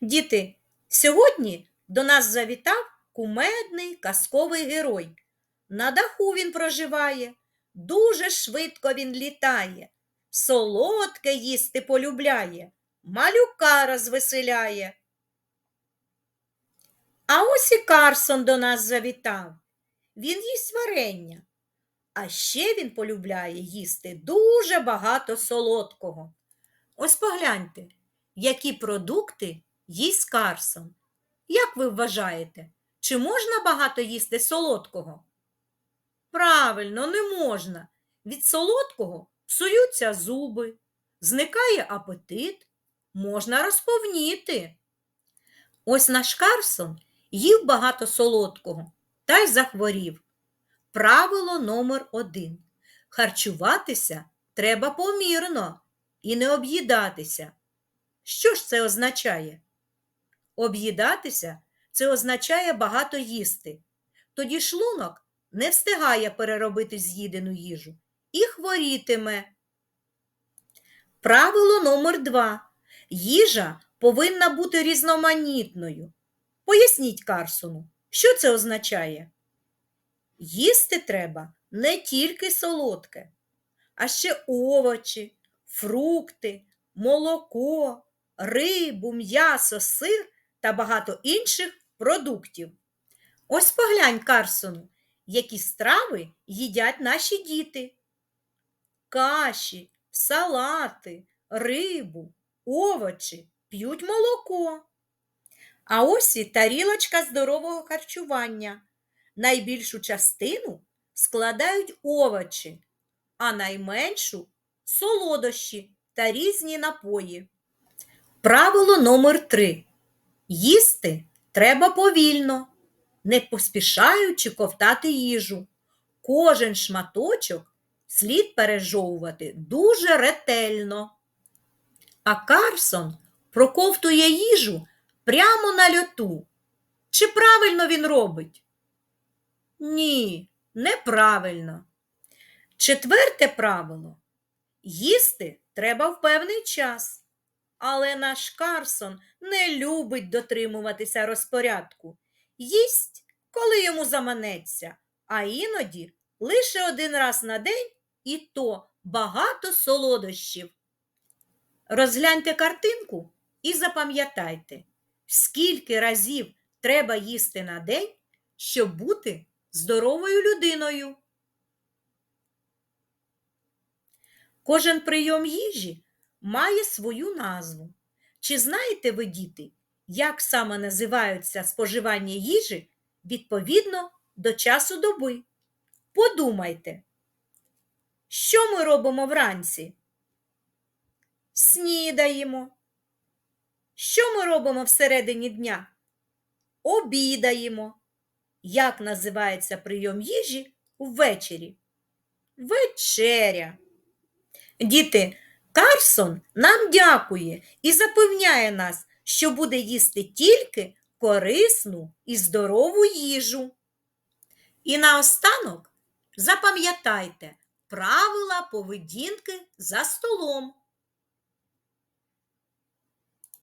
Діти, сьогодні до нас завітав кумедний казковий герой. На даху він проживає, дуже швидко він літає, солодке їсти полюбляє, малюка розвеселяє. А ось і Карсон до нас завітав. Він їсть варення. А ще він полюбляє їсти дуже багато солодкого. Ось погляньте, які продукти їсть Карсон. Як ви вважаєте, чи можна багато їсти солодкого? Правильно, не можна. Від солодкого псуються зуби, зникає апетит, можна розповніти. Ось наш Карсон їв багато солодкого та й захворів. Правило номер один. Харчуватися треба помірно і не об'їдатися. Що ж це означає? Об'їдатися це означає багато їсти. Тоді шлунок не встигає переробити з'їдену їжу і хворітиме. Правило номер два. Їжа повинна бути різноманітною. Поясніть Карсону, що це означає? Їсти треба не тільки солодке, а ще овочі, фрукти, молоко, рибу, м'ясо, сир та багато інших продуктів. Ось поглянь, Карсону, які страви їдять наші діти. Каші, салати, рибу, овочі, п'ють молоко. А ось і тарілочка здорового харчування. Найбільшу частину складають овочі, а найменшу солодощі та різні напої. Правило номер 3 Їсти треба повільно, не поспішаючи ковтати їжу. Кожен шматочок слід пережовувати дуже ретельно. А Карсон проковтує їжу прямо на льоту. Чи правильно він робить? Ні, неправильно. Четверте правило. Їсти треба в певний час. Але наш Карсон не любить дотримуватися розпорядку. Їсть, коли йому заманеться, а іноді лише один раз на день і то багато солодощів. Розгляньте картинку і запам'ятайте, скільки разів треба їсти на день, щоб бути здоровою людиною. Кожен прийом їжі має свою назву. Чи знаєте ви, діти, як саме називаються споживання їжі відповідно до часу доби? Подумайте, що ми робимо вранці? Снідаємо. Що ми робимо всередині дня? Обідаємо. Як називається прийом їжі ввечері? Вечеря. Діти, Карсон нам дякує і запевняє нас, що буде їсти тільки корисну і здорову їжу. І наостанок запам'ятайте правила поведінки за столом.